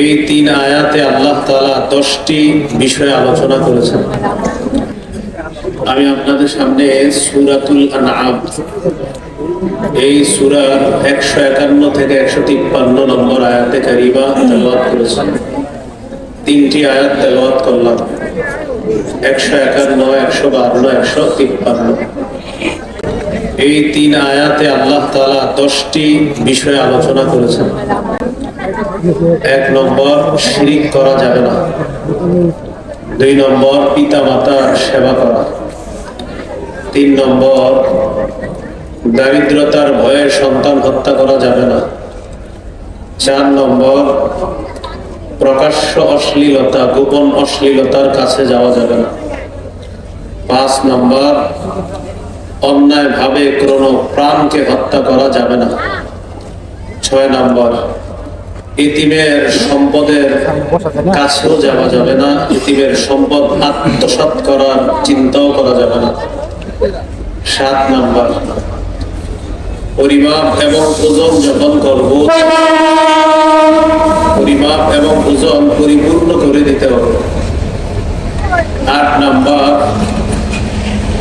এই তিন আয়াতে আল্লাহ তাআলা দশটি বিষয়ে আলোচনা করেছেন। আমি আপনাদের সামনে সুরাতুল এই সুরার একশো একান্ন থেকে একশো তিপ্পান্ন নম্বর আয়াতে কারিমা তেলাওয়াত করেছেন তিনটি আয়াত তেলাওয়াত করলাম। একশো একান্ন, একশো বান্ন একশো তিপ্পান্ন। এই তিন আয়াতে আল্লাহ তালা দশটি বিষয়ে আলোচনা করেছেন। এক নম্বর, শিরিক করা যাবে না। দুই নম্বর পিতা মাতার সেবা করা। তিন নম্বর, দারিদ্রতার ভয়ে সন্তান হত্যা করা যাবে না। চার নম্বর, প্রকাশ্য অশ্লীলতা, গোপন অশ্লীলতার কাছে যাওয়া যাবে না। পাঁচ নম্বর অন্যায় ভাবে কোনো প্রাণকে হত্যা করা যাবে না। ছয় নম্বর ইতিমের সম্পদের কাছেও যাওয়া যাবে না ইতিমের সম্পদ আত্মসাৎ করার চিন্তাও করা যাবে না। সাত নম্বর। পরিমাপ এবং ওজন যখন করব পরিমাপ এবং ওজন পরিপূর্ণ করে দিতে হবে। আট নাম্বার।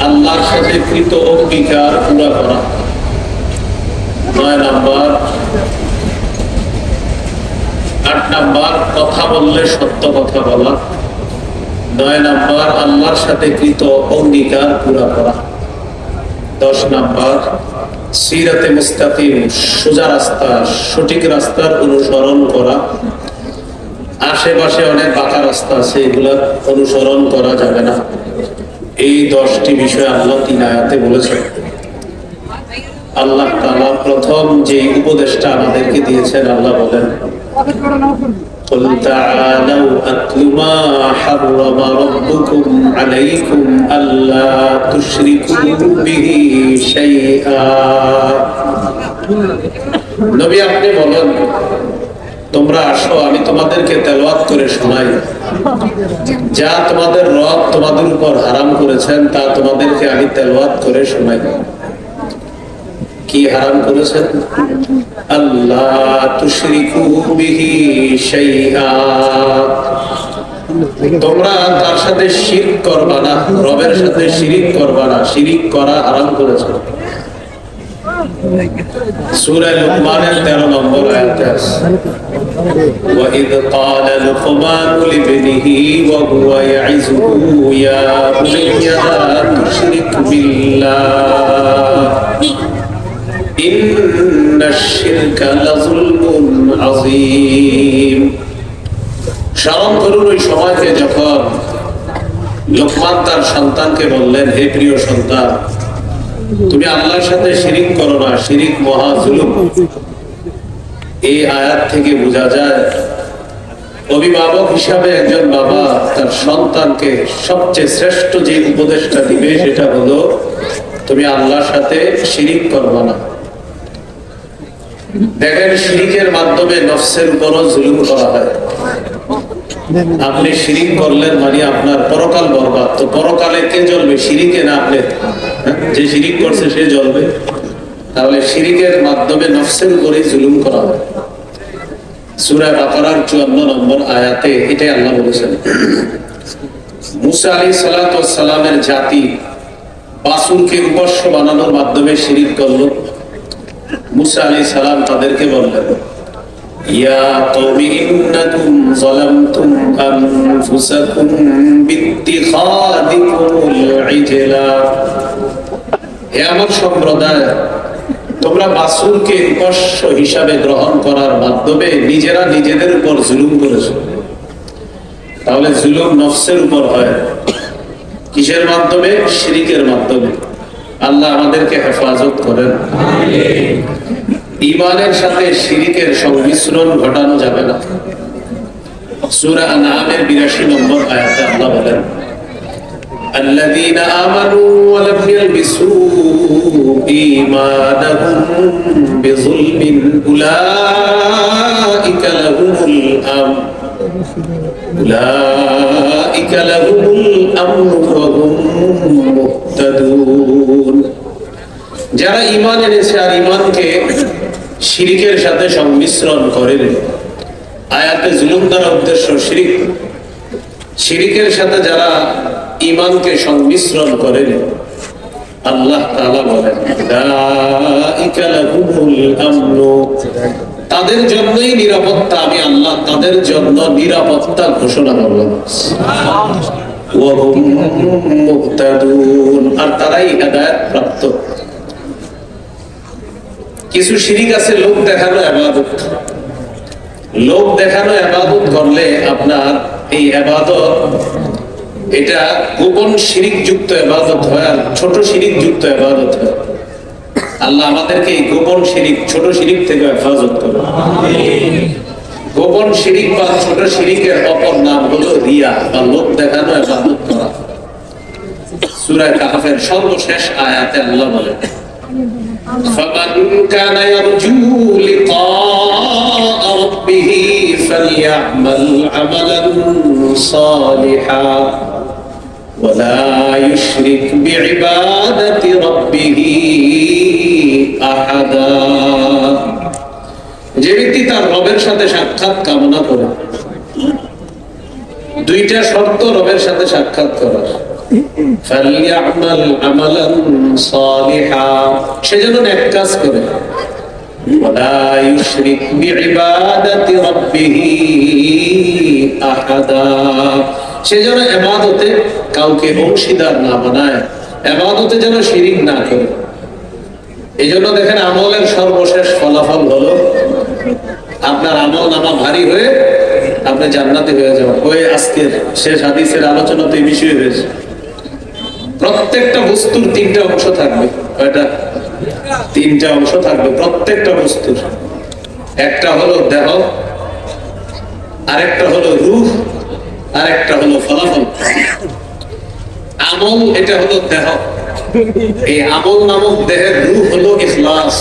আল্লাহর সাথে কৃত অঙ্গীকার পুরা করা। নয় নম্বর। নাম্বার, কথা বললে সত্য কথা বলা। নয় নাম্বার, আল্লাহর সাথে কৃত অঙ্গীকার পুরা করা। দশ নাম্বার, সিরাতে মুস্তাকিম, সোজা রাস্তা, সঠিক রাস্তার অনুসরণ করা। আশেপাশে অনেক বাঁকা রাস্তা আছে, এগুলা অনুসরণ করা যাবে না। এই দশটি বিষয় আল্লাহ তিন আয়াতে বলেছেন। আল্লাহ তাআলা প্রথম যে উপদেশটা আমাদেরকে দিয়েছেন, আল্লাহ বলেন قل تعالوا أتل ما حرم ربكم عليكم ألا تشركوا به شيئا নবী আপনি বলেন তোমরা আসো আমি তোমাদেরকে তেলাওয়াত করে শোনাই যা তোমাদের রব তোমাদের উপর হারাম করেছেন তা তোমাদেরকে আমি তেলাওয়াত করে শোনাই কি হারাম করেছেন আল্লাহ তুশরিকু বিহি শাইআ তোমরা তার সাথে শিরক করবা না রবের সাথে শিরিক করবা না শিরিক করা হারাম করেছে সূরা লুকমানের 13 নম্বর আয়াতে আছে وإذ قال لقمان لابنه وهو يعزه يا بني لا تشرك بالله তুমি আল্লাহর সাথে শিরিক করো না, শিরিক মহা জুলুম। এই আয়াত থেকে বোঝা যায়, অভিভাবক হিসাবে একজন বাবা তার সন্তানকে সবচেয়ে শ্রেষ্ঠ যে উপদেশটা দিবে সেটা হলো, তুমি আল্লাহর সাথে শিরিক করবা না। দেখেন, শিরিকের মাধ্যমে নফসের উপরও জুলুম করা হয়। আপনি শিরিক করলেন মানে আপনার পরকাল বরবাদ। তো পরকালে কে জ্বলবে? শিরিকে না আপনি? হ্যাঁ? যে শিরিক করছে সে জ্বলবে। তাহলে শিরিকের মাধ্যমে নফসের উপরে জুলুম করা হয়। সুরা বাকারার চুয়ান্ন নম্বর আয়াতে এটাই আল্লাহ বলেছেন। মুসা আলী সালামের জাতি বাসুরকে উপাস্য বানানোর মাধ্যমে শিরিক করল। তোমরা হিসাবে গ্রহণ করার মাধ্যমে নিজেরা নিজেদের উপর জুলুম করেছ। তাহলে জুলুম নফসের উপর হয়। কিসের মাধ্যমে? শিরিকের মাধ্যমে। আল্লাহ আমাদেরকে হেফাজত করেন ইমানের সাথে শিরিকের সংমিশ্রণ ঘটানো যাবে না সূরা আনআমের 82 নম্বর আয়াতে আল্লাহ বলেন الذين آمنوا ولم يلبسوا إيمانهم بظلم أولئك لهم الأمن أولئك لهم الأمن وهم مهتدون যারা ইমান এনেছে আর ইমানকে শিরিকের সাথে সংমিশ্রণ করে আয়াতে জুলুম দ্বারা উদ্দেশ্য শিরিক শিরিকের সাথে যারা ইমানকে সংমিশ্রণ করেন আল্লাহ তাআলা বলেন "উলাইকা তাদের জন্যই নিরাপত্তা আমি আল্লাহ তাদের জন্য নিরাপত্তা ঘোষণা করলাম। আর তারাই হেদায়েত প্রাপ্ত। কিছু শিরিক আছে, লোক দেখানো আবাদত। লোক দেখানো আবাদত করলে আপনার এই আবাদত, এটা গোপন শিরিক যুক্ত আবাদত হয় আর ছোট শিরিক যুক্ত আবাদত হয়। আল্লাহ আমাদেরকে এই গোপন শিরিক, ছোট শিরিক থেকে হেফাজত করে গোপন শিরিক বা ছোট শিরিকের অপর নাম হলো রিয়া বা লোক দেখানো আবাদত করা। সূরা কাহফের সর্বশেষ আয়াতে আল্লাহ বলেন فمن كان يرجو لقاء ربه فليعمل عملا صالحا ولا يشرك بعبادة ربه أحدا যে ব্যক্তি তার রবের সাথে সাক্ষাৎ কামনা করে দুইটা শর্ত রবের সাথে সাক্ষাৎ করার فليعمل عملا صالحا সেজন্য নেক কাজ করে ولا يشرك بعبادة ربه أحدا সেজন্য ইবাদতে কাউকে অংশীদার না বানায় ইবাদতে যেন শিরিক না করে এই জন্য দেখেন আমলের সর্বশেষ ফলাফল হলো আপনার আমল নামা ভারী হয়ে আপনি জান্নাতি হয়ে যাবেন হয়ে আজকের শেষ হাদিসের আলোচনা তো এই বিষয়ে হয়েছে প্রত্যেকটা বস্তুর তিনটা অংশ থাকবে। কয়টা? তিনটা অংশ থাকবে, প্রত্যেকটা বস্তুর। একটা হলো দেহ, আরেকটা হলো রূহ আরেকটা হলো ফলাফল। আমল, এটা হলো দেহ। এই আমল নামক দেহের রূহ হলো ইখলাস।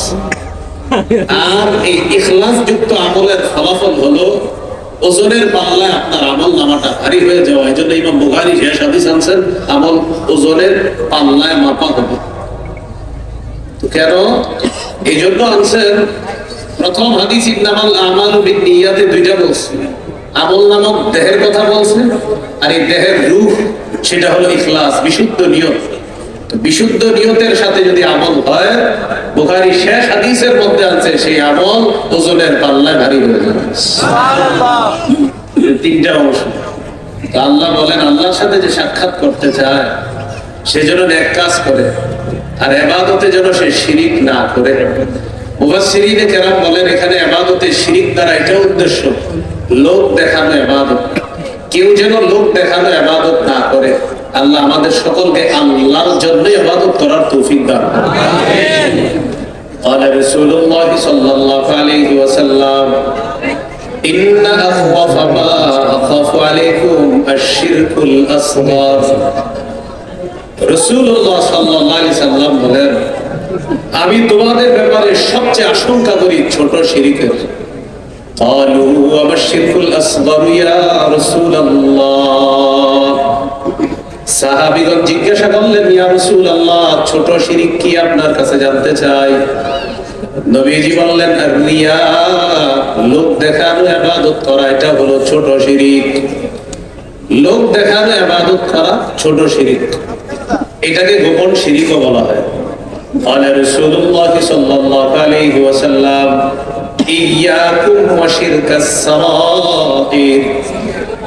আর এই ইখলাস যুক্ত আমলের ফলাফল হলো ওজনের পাল্লায় আপনার আমল নামাটা ভারী হয়ে যাওয়া এই জন্য ইমাম বুখারি শেষ হাদিস আনছেন, আমল ওজনের পাল্লায় মাপা হবে। কেন? এই জন্য আনছেন, প্রথম হাদিস ইবনামাল আমাল বিনিয়াতে দুইটা বলছে। আমল নামক দেহের কথা বলছে, আর এই দেহের রূপ, সেটা হলো ইখলাস, বিশুদ্ধ নিয়ত। তো বিশুদ্ধ নিয়তের সাথে যদি আমল হয় বুখারি শেষ হাদিসের মধ্যে আছে সেই আমল ওজনের পাল্লায় ভারী হয়ে যাবে। তিনটা অংশ। আল্লাহ বলেন আল্লাহর সাথে যে সাক্ষাৎ করতে চায় সে যেন এক কাজ করে আর এবাদতে যেন সে শিরিক না করে। মুফাসসিরিনে কেরাম বলেন এখানে এবাদতে শিরিক দ্বারা এটা উদ্দেশ্য লোক দেখানো এবাদত। কেউ যেন লোক দেখানো এবাদত না করে। আল্লাহ আমাদের সকলকে আল্লাহর জন্য এবাদত করার তৌফিক দান করুন। قال رسول الله صلى الله عليه وسلم إن أخوف ما أخاف عليكم الشرك الأصغر রসুল্লাহ সাল্লাল্লাহু আলাইহি সাল্লাম বলেন আমি তোমাদের ব্যাপারে সবচেয়ে আশঙ্কা করি ছোট শিরিকের قالوا وما الشرك الأصغر يا رسول الله সাহাবীগণ জিজ্ঞাসা করলেন ইয়া রাসূলুল্লাহ ছোট শিরিক কি আপনার কাছে জানতে চাই নবীজি বললেন আর রিয়া লোক দেখানো ইবাদত করা এটা হলো ছোট শিরিক লোক দেখানো ইবাদত করা ছোট শিরিক এটাকে গোপন শিরিকও বলা হয় قال رسول الله صلى الله عليه وسلم إياكم وشرك السرائر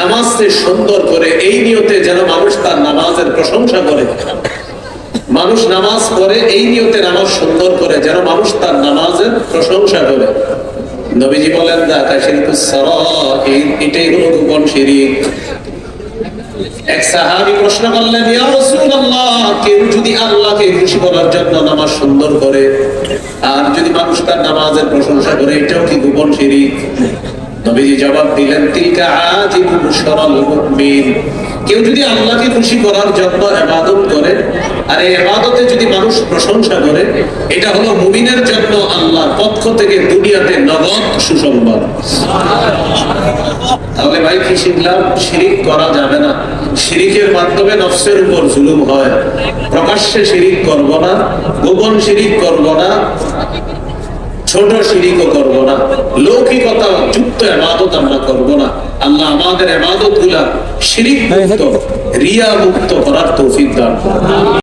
নামাজকে সুন্দর করে এই নিয়তে যেন মানুষ তার নামাজের প্রশংসা করে। মানুষ নামাজ পড়ে, এই নিয়তে নামাজ সুন্দর করে যেন মানুষ তার নামাজের প্রশংসা করে। নবীজি বলেন এটাই হলো গোপন শিরিক। এক প্রশ্ন করলেন, ইয়া রাসূলুল্লাহ, কেউ যদি আল্লাহকে খুশি করার জন্য নামাজ সুন্দর করে, আর যদি মানুষ তার নামাজের প্রশংসা করে, এটাও কি গোপন শিরিক? নবীজি জবাব দিলেন, তিলকা আজিবু বুশরাল মুমিন। কেউ যদি আল্লাহকে খুশি করার জন্য ইবাদত করে, আর এই ইবাদতে যদি মানুষ প্রশংসা করে, এটা হলো মুমিনের জন্য আল্লাহর পক্ষ থেকে দুনিয়াতে নগদ সুসংবাদ। তাহলে ভাই, কি শিখলাম? শিরিক করা যাবে না। শিরিকের মাধ্যমে নফসের উপর জুলুম হয়। প্রকাশ্যে শিরিক করব না, গোপন শিরিক করব না। ছোট শিরিকও করব না লৌকিকতা যুক্ত এবাদত আমরা করব না আল্লাহ আমাদের এবাদতগুলা শিরিক মুক্ত রিয়া মুক্ত করার তৌফিক দান করুন।